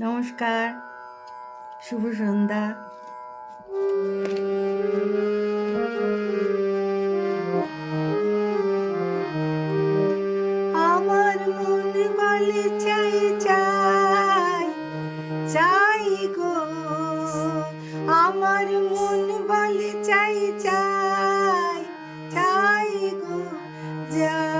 নমস্কার, শুভ সন্ধ্যা। আমার মন বলে চাই চাই চাই গো। আমার মন বলে চাই চাই চাই গো। যারে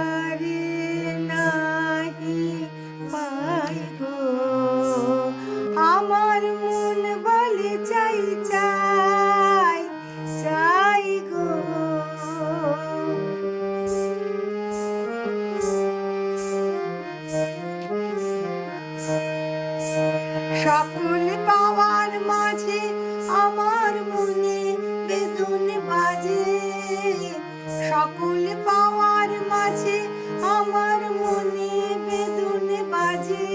সকল পাওয়ার মাঝে, আমার মনে বেদন বাজে। সকল পাওয়ার মাঝে, আমার মনে বেদন বাজে।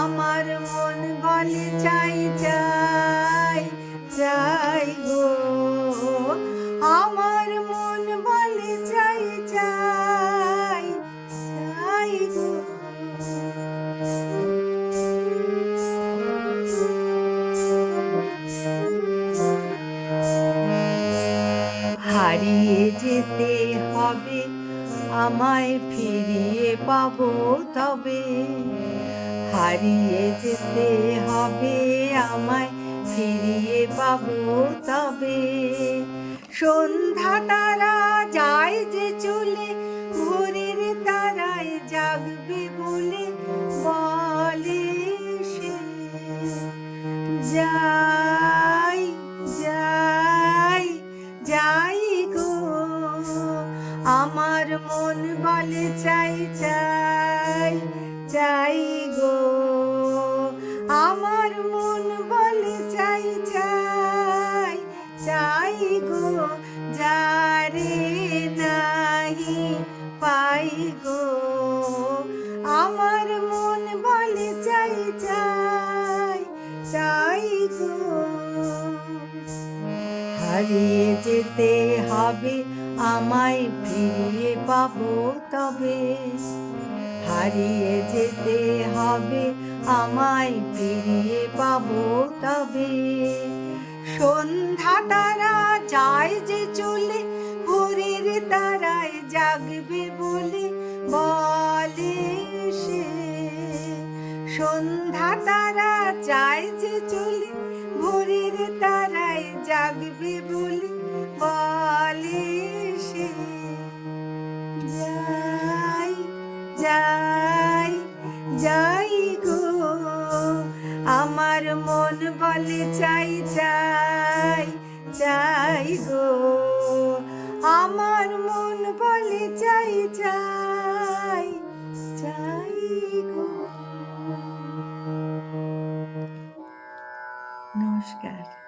আমার মন বলে চাই চাই চাই গো। আমার হারিয়ে যেতে হবে। আমায় ফিরিয়ে পাবো তবে। হারিয়ে যেতে হবে, আমায় ফিরিয়ে পাবো তবে। সন্ধ্যা তারা যায় যে চলে বলে চাই চাই চাই গো। আমার মন বলে চাই চাই চাই গো। যারে নাহি পাই গো। আমার মন বলে চাই চাই চাই হারিয়ে যেতে হবে, আমায় ফিরিয়ে পাবো তবে। হারিয়ে যেতে হবে, আমায় ফিরিয়ে পাবো তবে। সন্ধ্যা তারা যায় যে চলে, ভোরের তারায় জাগবে বলে বলে সে। সন্ধ্যা তারা যায় যে চলে লাগবে বলে, বালিশে। যাই যাই যাই গো, আমার মন বলে চাই যাই যাই গো। আমার মন বলে চাই যাই চাই গো। নমস্কার।